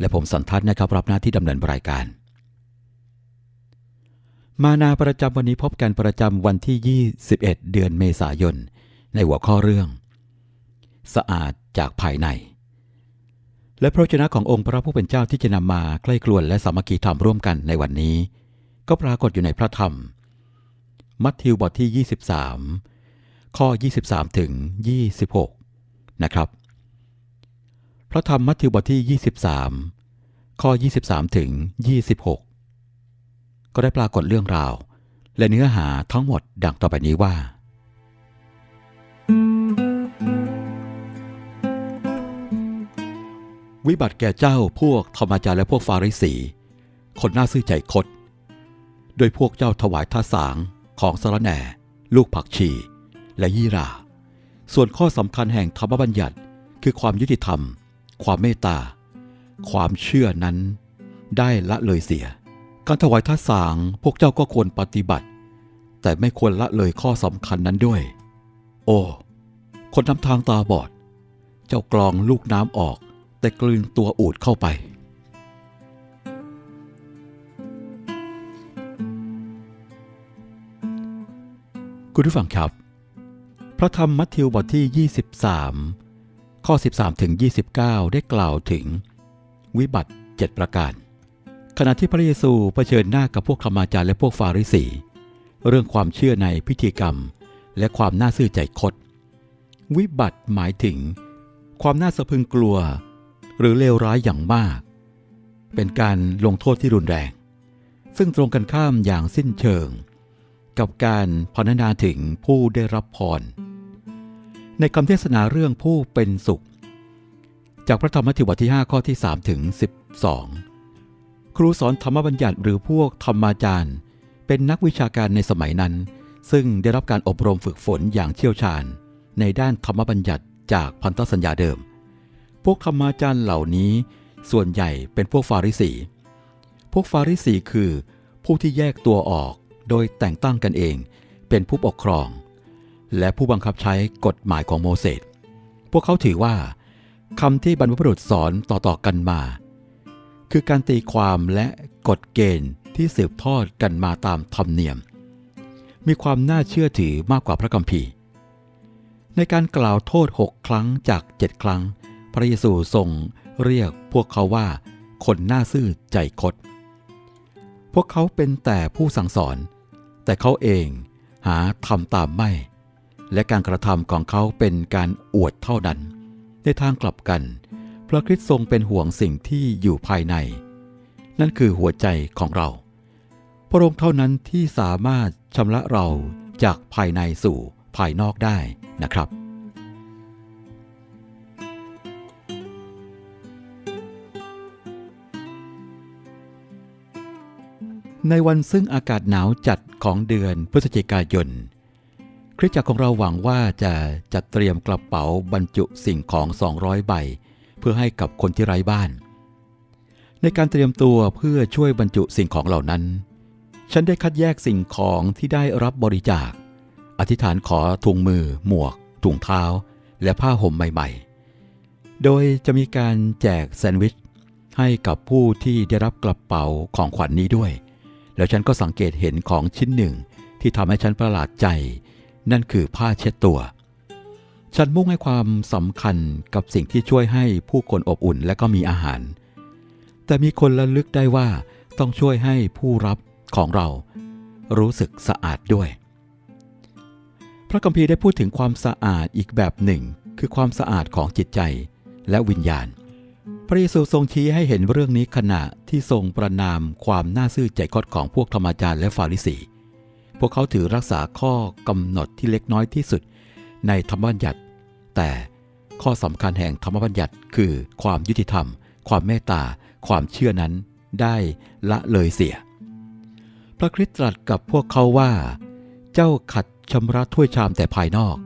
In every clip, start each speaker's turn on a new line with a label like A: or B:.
A: และผมสันทัศน์นะครับรับหน้าที่ดำเนินรายการ มานาประจำวันนี้พบกันประจำวันที่ 21 เดือนเมษายน ในหัวข้อเรื่อง สะอาดจากภายใน และพระเจนะขององค์พระผู้เป็นเจ้าที่จะนำมาใกล้ครวนและสามัคคีธรรมร่วมกันในวันนี้ ก็ปรากฏอยู่ในพระธรรม มัทธิวบทที่ 23 ข้อ 23 ถึง 26 นะครับ พระธรรมมัทธิวบทที่ 23 ข้อ 23 ถึง 26 ก็ได้ปรากฏเรื่องราว และเนื้อหาทั้งหมดดังต่อไปนี้ว่า วิบัติแก่เจ้าพวกธรรมจารย์และพวกฟาริสี คนน่าซื่อใจคด โดยพวกเจ้าถวายท่าสางของสารแหน่ ลูกผักชี และยี่รา ส่วนข้อสำคัญแห่งธรรมบัญญัติคือความยุติธรรม ความเมตตา ความเชื่อนั้นได้ละเลยเสีย การถวายท่าสางพวกเจ้าก็ควรปฏิบัติ แต่ไม่ควรละเลยข้อสำคัญนั้นด้วย โอ้ คนนำทางตาบอด เจ้ากรองลูกน้ำออก แต่กลืนตัวอูดเข้าไปคุณผู้ฟังครับ พระธรรมมัทธิวบทที่ 23 ข้อ 13ถึง29 ได้กล่าวถึง วิบัติ 7 ประการ ขณะที่พระเยซูเผชิญหน้ากับพวกครรมาจารย์และพวกฟาริสี เรื่องความเชื่อในพิธีกรรม และความน่าซื่อใจคดวิบัติหมายถึง ความน่าสะพึงกลัว หรือเลวร้ายอย่างมาก เป็นการลงโทษที่รุนแรง ซึ่งตรงกันข้ามอย่างสิ้นเชิง กับการพรรณนาถึงผู้ได้รับพรในคำเทศนาเรื่องผู้เป็นสุข จากพระธรรมมัทธิวบทที่ 5 ข้อที่ 3 ถึง 12 ครูสอนธรรมบัญญัติหรือพวกธรรมาจารย์ เป็นนักวิชาการในสมัยนั้น ซึ่งได้รับการอบรมฝึกฝนอย่างเชี่ยวชาญ ในด้านธรรมบัญญัติจากพันธสัญญาเดิม พวกธรรมาจารย์เหล่านี้ส่วนใหญ่เป็นพวกฟาริสี พวกฟาริสีคือ ผู้ที่แยกตัวออกโดยแต่งตั้งกันเอง เป็นผู้ปกครอง และผู้บังคับใช้กฎหมายของโมเสส พวกเขาถือว่า คำที่บรรพบุรุษสอนต่อๆกันมา คือการตีความและกฎเกณฑ์ที่สืบทอดกันมาตามธรรมเนียม มีความน่าเชื่อถือมากกว่าพระคัมภีร์ ในการกล่าวโทษหกครั้งจากเจ็ดครั้ง พระเยซูทรงเรียกพวกเขาว่า คนน่าซื่อใจคด พวกเขาเป็นแต่ผู้สั่งสอน แต่เขาเองหาทำตามไม่ และการกระทำของเขาเป็นการอวดเท่านั้น ในทางกลับกัน พระคริสต์ทรงเป็นห่วงสิ่งที่อยู่ภายใน นั่นคือหัวใจของเรา พระองค์เท่านั้นที่สามารถชำระเราจากภายในสู่ภายนอกได้นะครับในวันซึ่งอากาศหนาวจัดของเดือนพฤศจิกายน คริสตจักรของเราหวังว่าจะจัดเตรียมกระเป๋าบรรจุสิ่งของ 200 ใบ เพื่อให้กับคนที่ไร้บ้าน ในการเตรียมตัวเพื่อช่วยบรรจุสิ่งของเหล่านั้น ฉันได้คัดแยกสิ่งของที่ได้รับบริจาค อธิษฐานขอถุงมือ หมวกถุงเท้า และผ้าห่มใหม่ ๆ โดยจะมีการแจกแซนด์วิชให้กับผู้ที่ได้รับกระเป๋าของขวัญนนี้ด้วย แล้วฉันก็สังเกตเห็นของชิ้นหนึ่งที่ทำให้ฉันประหลาดใจ นั่นคือผ้าเช็ดตัว ฉันมุ่งให้ความสำคัญกับสิ่งที่ช่วยให้ผู้คนอบอุ่นและก็มีอาหาร แต่มีคนระลึกได้ว่าต้องช่วยให้ผู้รับของเรารู้สึกสะอาดด้วย พระคัมภีร์ได้พูดถึงความสะอาดอีกแบบหนึ่ง คือความสะอาดของจิตใจและวิญญาณ พระเยซูทรงชี้ให้เห็นเรื่องนี้ขณะที่ทรงประนามความน่าซื่อใจคดของพวกธรรมจารย์และฟาริสี พวกเขาถือรักษาข้อกำหนดที่เล็กน้อยที่สุด ในธรรมบัญญัติ แต่ข้อสำคัญแห่งธรรมบัญญัติ คือความยุติธรรม ความเมตตา ความเชื่อนั้นได้ละเลยเสีย พระคริสต์ตรัสกับพวกเขาว่า เจ้าขัดชำระถ้วยชามแต่ภายนอก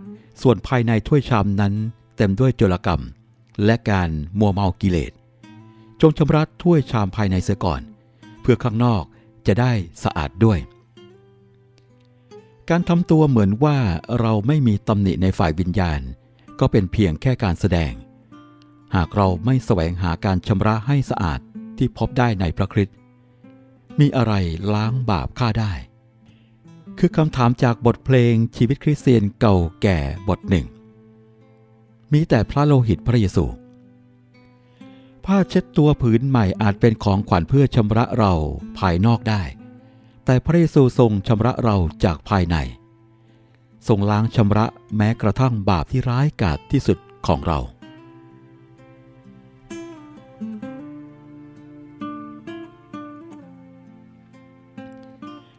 A: ส่วนภายในถ้วยชามนั้น เต็มด้วยโจรกรรม และการมัวเมากิเลส จงชำระถ้วยชามภายในเสียก่อน เพื่อข้างนอกจะได้สะอาดด้วย การทำตัวเหมือนว่าเราไม่มีตำหนิในฝ่ายวิญญาณ ก็เป็นเพียงแค่การแสดง หากเราไม่แสวงหาการชำระให้สะอาดที่พบได้ในพระคริสต์มีอะไรล้างบาปข้าได้ คือคำถามจากบทเพลงชีวิตคริสเตียนเก่าแก่บทหนึ่ง มีแต่พระโลหิตพระเยซู ผ้าเช็ดตัวผืนใหม่อาจเป็นของขวัญเพื่อชำระเราภายนอกได้ แต่พระเยซูทรงชำระเราจากภายใน ทรงล้างชำระแม้กระทั่งบาปที่ร้ายกาจที่สุดของเรา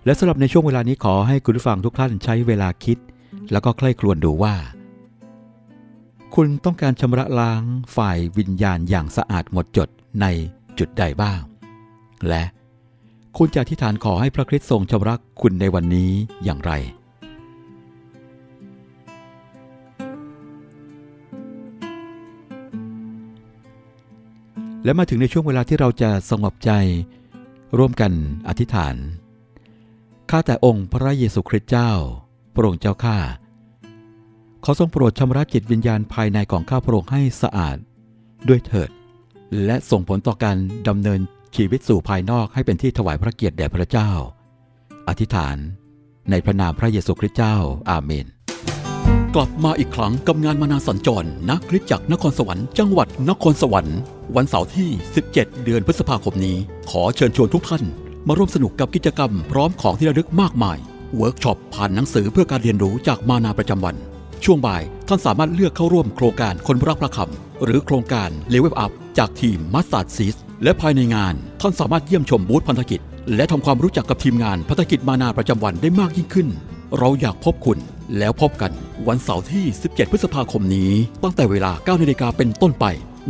A: และสำหรับในช่วงเวลานี้ขอให้คุณผู้ฟังทุกท่านใช้เวลาคิด แล้วก็ใคร่ครวญดูว่า คุณต้องการชำระล้างฝ่ายวิญญาณอย่างสะอาดหมดจดในจุดใดบ้าง และ คุณจะอธิษฐานขอให้พระคริสต์ทรงชำระคุณในวันนี้อย่างไร และมาถึงในช่วงเวลาที่เราจะสงบใจ ร่วมกันอธิษฐาน ข้าแต่องค์พระเยซูคริสต์เจ้า พระองค์เจ้าข้า ขอทรงโปรดชำระจิตวิญญาณภายในของข้าพระองค์ให้สะอาดด้วยเถิด และส่งผลต่อการดำเนิน ชีวิตสู่ภายนอกให้เป็นที่ถวายพระเกียรติแด่พระเจ้า อธิษฐาน ในพระนามพระเยซูคริสต์เจ้า อาเมน กลับมาอีกครั้งกับงานมานาสัญจรณคริสตจักรนครสวรรค์จังหวัดนครสวรรค์ วันเสาร์ที่ 17 เดือนพฤษภาคมนี้ ขอเชิญชวนทุกท่าน มาร่วมสนุกกับกิจกรรมพร้อมของที่ระลึกมากมายเวิร์กช็อปผ่านหนังสือเพื่อการเรียนรู้จากมานาประจำวัน ช่วงบ่ายท่านสามารถเลือกเข้าร่วมโครงการคนรักพระคำหรือโครงการเลเวลอัพจากทีมมัสตาดซีส และภายในงานท่านสามารถเยี่ยมชมบูธพันธกิจ และทำความรู้จักกับทีมงานพันธกิจมานาประจำวันได้มากยิ่งขึ้น เราอยากพบคุณแล้วพบกันวันเสาร์ที่ 17 พฤษภาคมนี้ ตั้งแต่เวลา 9 นาฬิกาเป็นต้นไป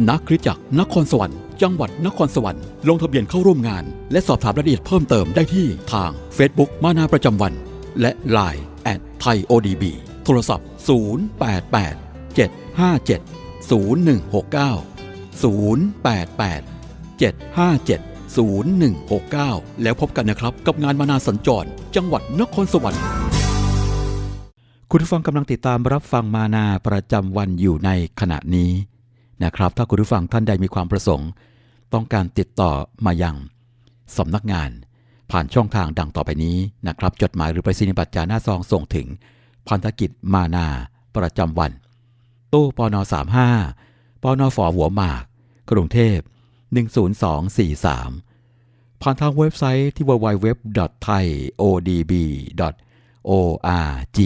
A: ณคริสจักรนครสวรรค์จังหวัดนครสวรรค์ลงทะเบียนเข้าร่วมงาน และสอบถามรายละเอียดเพิ่มเติมได้ที่ทาง Facebook มานาประจำวัน และ Line แอดไทย ODB โทรศัพท์ 088 757 0169 088 757 0169 แล้วพบกันนะครับ กับงานมานาสัญจร จังหวัดนครสวรรค์ คุณผู้ฟังกำลังติดตามรับฟังมานาประจำวันอยู่ในขณะนี้นะครับ ถ้าคุณผู้ฟังท่านใดมีความประสงค์ ต้องการติดต่อมายังสำนักงาน ผ่านช่องทางดังต่อไปนี้นะครับ จดหมายหรือไปรษณียบัตรจาหน้าซองส่งถึงพันธกิจมานาประจำวัน ตู้ปน35ปนฝอหัวหมาก กรุงเทพ 10243 ผ่านทางเว็บไซต์ที่ www.thaiodb.org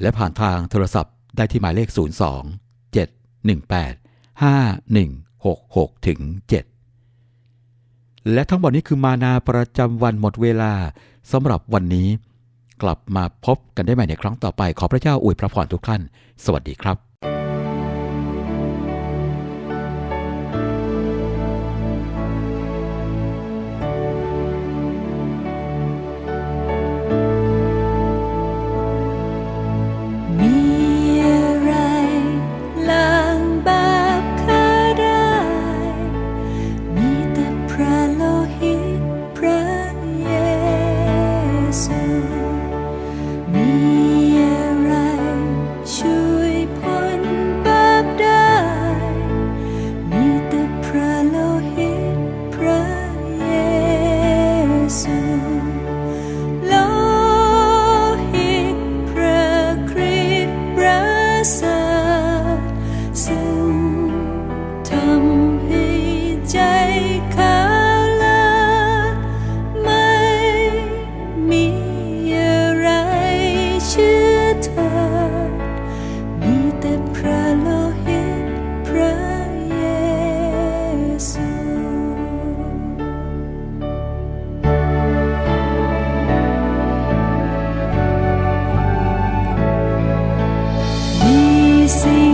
A: และผ่านทางโทรศัพท์ได้ที่หมายเลข 02 718 5166ถึง7และทั้งหมดนี้คือมานาประจำวันหมดเวลาสำหรับวันนี้ กลับมาพบกันได้ใหม่ในครั้งต่อไป ขอพระเจ้าอวยพระพรทุกท่าน สวัสดีครับ see